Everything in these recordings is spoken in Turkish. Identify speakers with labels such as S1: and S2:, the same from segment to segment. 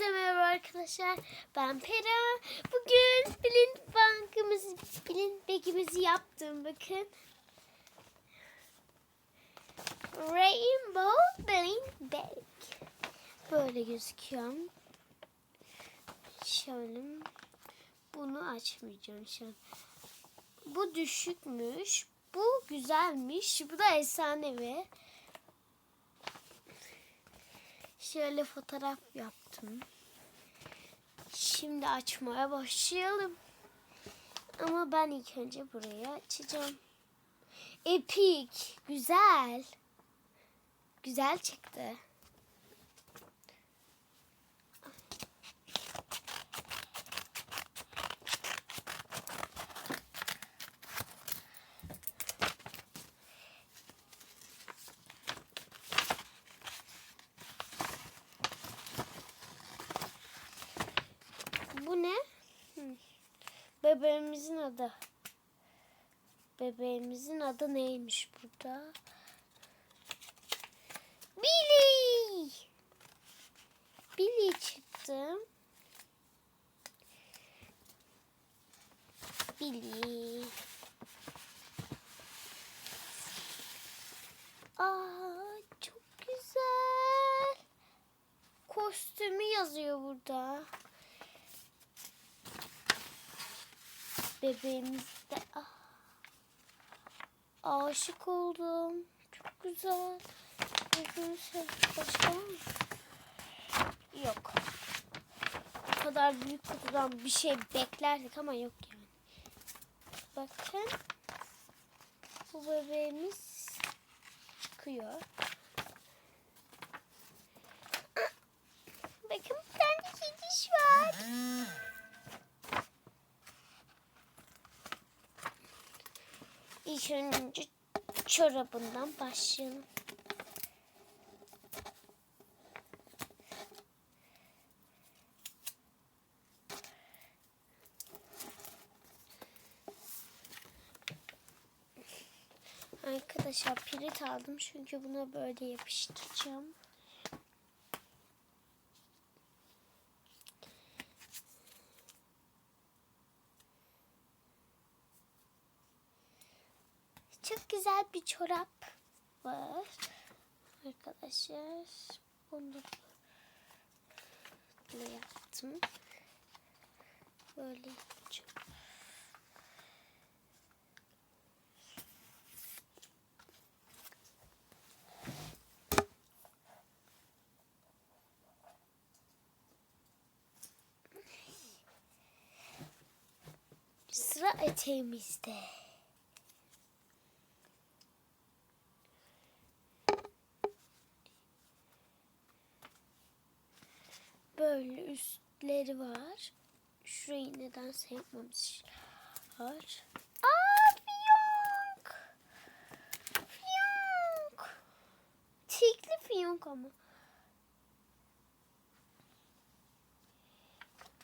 S1: Hepinize merhaba arkadaşlar. Ben Pera. Bugün Blind Bank'ımızı, Blind Bag'imizi yaptım. Bakın. Rainbow Blind Bag. Böyle gözüküyor. Şöyle. Bunu açmayacağım şu an. Bu düşükmüş. Bu güzelmiş. Bu da efsanevi. Şöyle fotoğraf yaptım. Şimdi açmaya başlayalım. Ama ben ilk önce burayı açacağım. Epik. Güzel. Güzel çıktı. Bebeğimizin adı. Bebeğimizin adı neymiş burada? Billy. Billy çıktı. Billy. Aa, çok güzel. Kostümü yazıyor burada. Bebeğimiz de ah. aşık oldum. Çok güzel. Bebeğimiz başka mı? Yok. Bu kadar büyük kutudan bir şey beklerdik ama yok yani. Bakın. Bu bebeğimiz çıkıyor. Bakın bir tane kediş var. İlk önce çorabından başlayalım. Arkadaşlar pirit aldım çünkü buna böyle yapıştıracağım. Çok güzel bir çorap var. Arkadaşlar bunu böyle yaptım. Böyle. Sıra eteğimizde. Böyle üstleri var. Şurayı nedense yapmamışlar. Aa fiyonk. Fiyonk. Tikli fiyonk ama.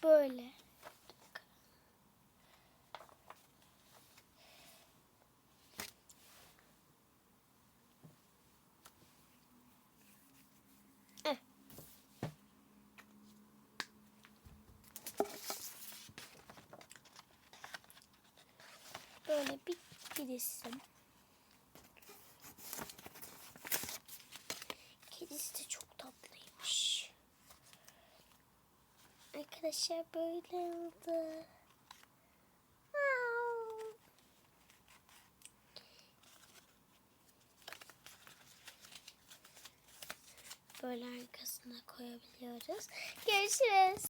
S1: Böyle resim. Kedisi de çok tatlıymış. Arkadaşlar böyle oldu. Böyle arkasına koyabiliyoruz. Görüşürüz.